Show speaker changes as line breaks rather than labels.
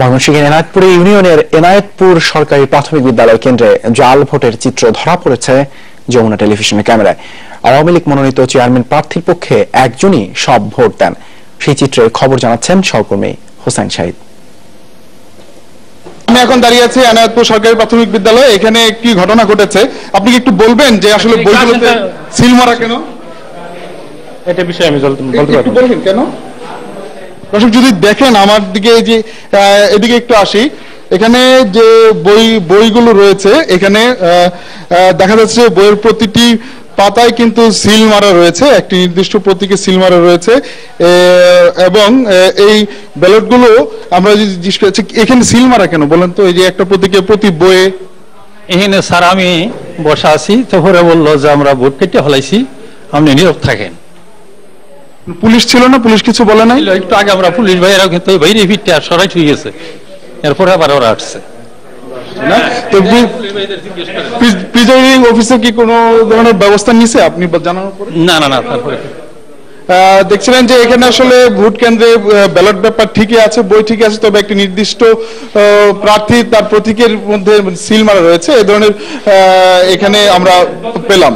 ময়মনসিংহের এনায়তপুরে ইউনিয়নের এনায়েতপুর সরকারি প্রাথমিক বিদ্যালয় কেন্দ্রে জাল ভোটের চিত্র ধরা পড়েছে যমুনা টেলিভিশনের ক্যামেরায়। আওয়ামী লীগ মনোনীত চেয়ারম্যান প্রার্থীর পক্ষে একজনই সব ভোট দেন। সেই চিত্রে খবর জানাচ্ছেন সহকর্মী হোসেন শাহিদ।
আমি এখন দাঁড়িয়ে আছি এনায়তপুর সরকারি প্রাথমিক বিদ্যালয়ে। এখানে কি ঘটনা ঘটেছে? আপনি কি একটু বলবেন যে আসলে বইগুলোতে সিল মারা কেন?
এটা বিষয়ে আমি বলতে
একটু
পারব
কেন? দর্শক, যদি দেখেন আমার দিকে যে এদিকে একটু আসি। এখানে যে বই, বইগুলো রয়েছে, এখানে দেখা যাচ্ছে বইয়ের প্রতিটি পাতায় কিন্তু সিল মারা রয়েছে, একটি নির্দিষ্ট প্রতীকে সিল মারা রয়েছে। এবং এই ব্যালটগুলো আমরা যদি জিজ্ঞেস করছি এখানে সিল মারা কেন? বলেন তো, এই যে একটা প্রতীকে প্রতি বইয়ে।
এখানে স্যার, আমি বসা আছি, তো বলল যে আমরা ভোট কেটে হলাইছি আপনি নীরব থাকেন।
পুলিশ ছিল না পুলিশ কিছু বলে নাই?
একটু আগে আমরা পুলিশ ভাইয়েরাও কিন্তু বাইরে ফিরতে আর সরাই হয়ে গেছে। এরপরে আবার ওরা আসছে।
প্রিজাইডিং অফিসে কি কোনো ধরনের ব্যবস্থা নিছে? আপনি জানানোর পরে?
না না না তারপরে।
দেখছিলেন যে এখানে আসলে ভোট কেন্দ্রে ব্যালট ব্যাপার ঠিকই আছে বই ঠিকই আছে তবে একটি নির্দিষ্ট প্রার্থী তার প্রতীকের মধ্যে সিল মারা রয়েছে। এই ধরনের এখানে আমরা পেলাম।